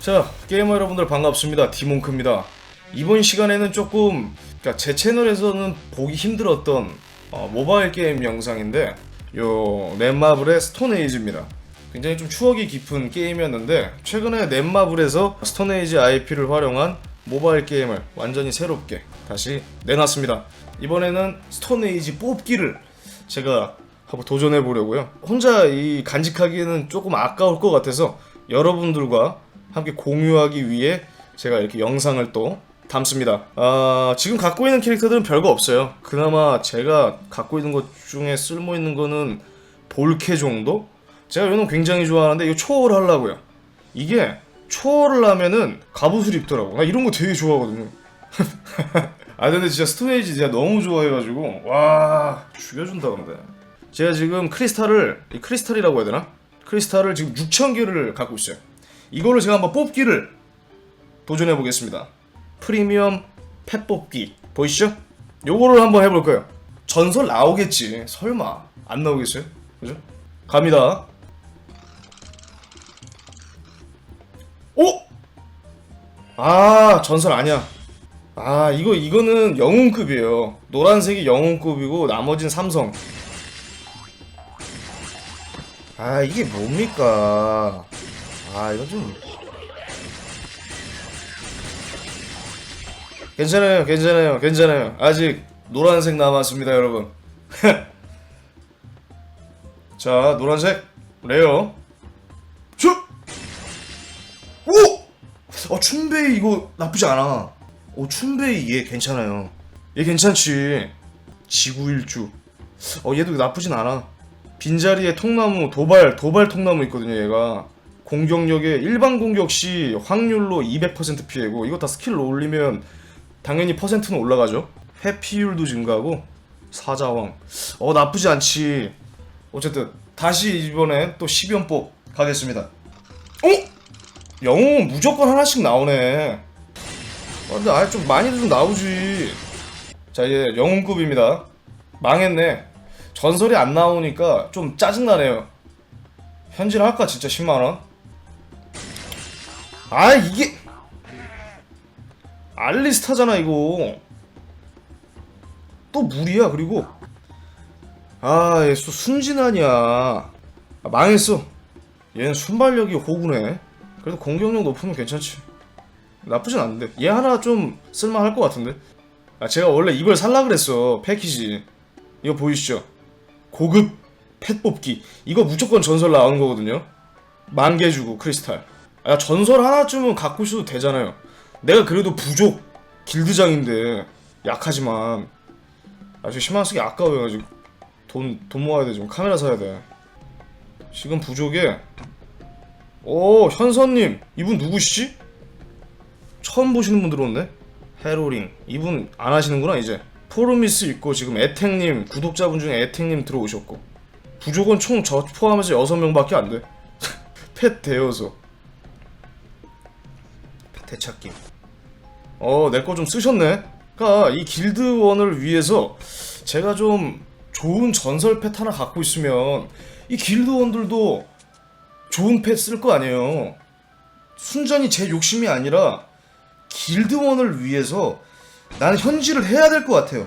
자, 게이머 여러분들 반갑습니다. 디몽크입니다. 이번 시간에는 조금 그러니까 제 채널에서는 보기 힘들었던 어, 모바일 게임 영상인데 요 넷마블의 스톤에이지입니다. 굉장히 좀 추억이 깊은 게임이었는데 최근에 넷마블에서 스톤에이지 IP를 활용한 모바일 게임을 완전히 새롭게 다시 내놨습니다. 이번에는 스톤에이지 뽑기를 제가 한번 도전해 보려고요. 혼자 이 간직하기에는 조금 아까울 것 같아서 여러분들과 함께 공유하기 위해 제가 이렇게 영상을 또 담습니다. 아, 지금 갖고 있는 캐릭터들은 별거 없어요. 그나마 제가 갖고 있는 것 중에 쓸모 있는 거는 볼케 정도? 제가 이거는 굉장히 좋아하는데 이거 초월하려고요. 이게 초월을 하면은 갑옷을 입더라고. 나 이런 거 되게 좋아하거든요. 아 근데 진짜 스톤에이지 제가 너무 좋아해가지고 와 죽여준다 근데. 제가 지금 크리스탈을 이 크리스탈이라고 해야 되나? 크리스탈을 지금 6천 개를 갖고 있어요. 이거를 제가 한번 뽑기를 도전해 보겠습니다. 프리미엄 펫 뽑기 보이시죠? 요거를 한번 해볼 거예요. 전설 나오겠지. 설마 안 나오겠어요? 그죠? 갑니다. 오! 아 전설 아니야. 아 이거 이거는 영웅급이에요. 노란색이 영웅급이고 나머지는 삼성. 아 이게 뭡니까? 아 이건 좀 괜찮아요, 괜찮아요, 괜찮아요. 아직 노란색 남았습니다, 여러분. 자, 노란색 레어. 슉! 오! 어, 춘베이 이거 나쁘지 않아. 오, 춘베이 얘 괜찮아요. 얘 괜찮지. 지구 일주. 어, 얘도 나쁘진 않아. 빈자리에 통나무, 도발, 도발 통나무 있거든요, 얘가. 공격력에 일반 공격 시 확률로 200% 피해고 이거 다 스킬로 올리면 당연히 퍼센트는 올라가죠. 회피율도 증가하고 사자왕. 어 나쁘지 않지. 어쨌든 다시 이번엔 또 10연법 가겠습니다. 어? 영웅은 무조건 하나씩 나오네. 어, 근데 아예 좀 많이도 좀 나오지. 자 이제 영웅급입니다. 망했네. 전설이 안 나오니까 좀 짜증나네요. 현질 할까 진짜 10만 원? 아 이게 알리스타잖아 이거. 또 물이야 그리고. 아얘 또 순진하냐. 아, 망했어. 얘는 순발력이 호구네. 그래도 공격력 높으면 괜찮지. 나쁘진 않은데. 얘 하나 좀 쓸만할 것 같은데. 아 제가 원래 이걸 살라 그랬어 패키지. 이거 보이시죠 고급 펫 뽑기. 이거 무조건 전설 나오는 거거든요. 만 개 주고 크리스탈. 아 전설 하나쯤은 갖고 있어도 되잖아요. 내가 그래도 부족. 길드장인데. 약하지만. 아주 10만원 쓰기 아까워요. 지금 돈, 돈 모아야 돼. 지금 카메라 사야 돼. 지금 부족에 오 현선님. 이분 누구시지? 처음 보시는 분 들어온네. 헤로링. 이분 안 하시는구나 이제 포르미스 있고 지금 애택님 구독자분 중에 애택님 들어오셨고 부족은 총 저 포함해서 6명밖에 안돼 펫 대여서 대찾기 어, 내 거 좀 쓰셨네. 그니까, 이 길드원을 위해서 제가 좀 좋은 전설 펫 하나 갖고 있으면 이 길드원들도 좋은 펫 쓸 거 아니에요. 순전히 제 욕심이 아니라 길드원을 위해서 나는 현질을 해야 될 것 같아요.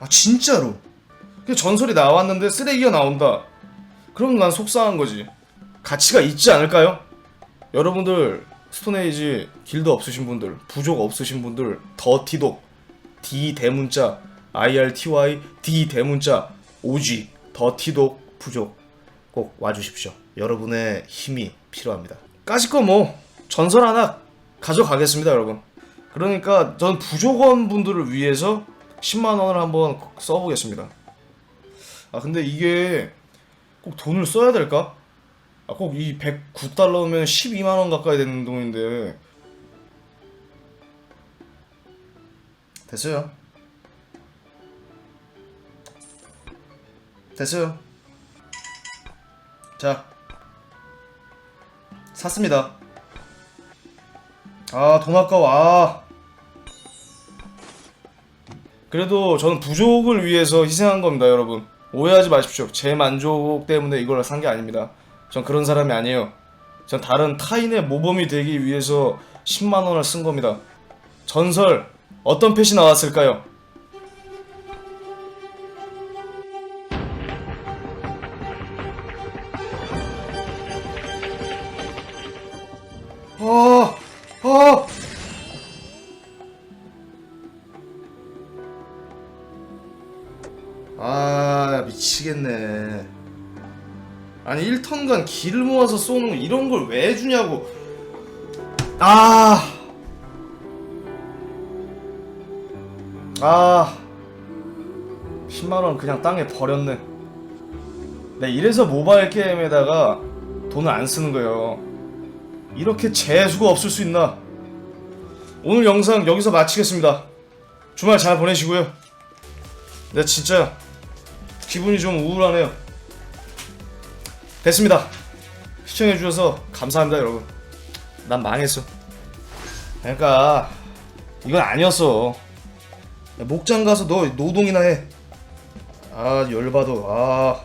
아, 진짜로. 그 전설이 나왔는데 쓰레기가 나온다. 그럼 난 속상한 거지. 가치가 있지 않을까요? 여러분들 스톤에이지 길드 없으신 분들, 부족 없으신 분들, 더티독, D 대문자, IRTY, D 대문자, OG, 더티독 부족 꼭 와주십시오. 여러분의 힘이 필요합니다. 까짓 거 뭐 전설 하나 가져가겠습니다, 여러분. 그러니까 전 부족원 분들을 위해서 10만 원을 한번 써보겠습니다. 아 근데 이게 꼭 돈을 써야 될까? 아, 꼭 이 109달러면 12만 원 가까이 되는 돈인데. 됐어요. 됐어요. 자. 샀습니다. 아, 돈 아까워. 아. 그래도 저는 부족을 위해서 희생한 겁니다, 여러분. 오해하지 마십시오. 제 만족 때문에 이걸 산 게 아닙니다. 전 그런 사람이 아니에요. 전 다른 타인의 모범이 되기 위해서 10만 원을 쓴 겁니다. 전설 어떤 펫이 나왔을까요? 아, 아. 미치겠네 아니 1턴간 기를 모아서 쏘는 거 이런 걸 왜 주냐고 아 아, 10만원 그냥 땅에 버렸네. 네, 이래서 모바일 게임에다가 돈을 안 쓰는 거예요. 이렇게 재수가 없을 수 있나? 오늘 영상 여기서 마치겠습니다. 주말 잘 보내시고요. 네, 진짜 기분이 좀 우울하네요. 됐습니다. 시청해주셔서 감사합니다, 여러분. 난 망했어. 그러니까 이건 아니었어. 야, 목장 가서 너 노동이나 해. 아 열받아. 아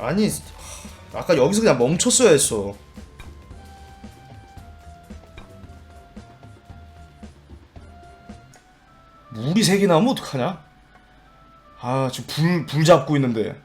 아니 하, 아까 여기서 그냥 멈췄어야 했어. 물이 색이 나면 어떡하냐? 아 지금 불 불 잡고 있는데.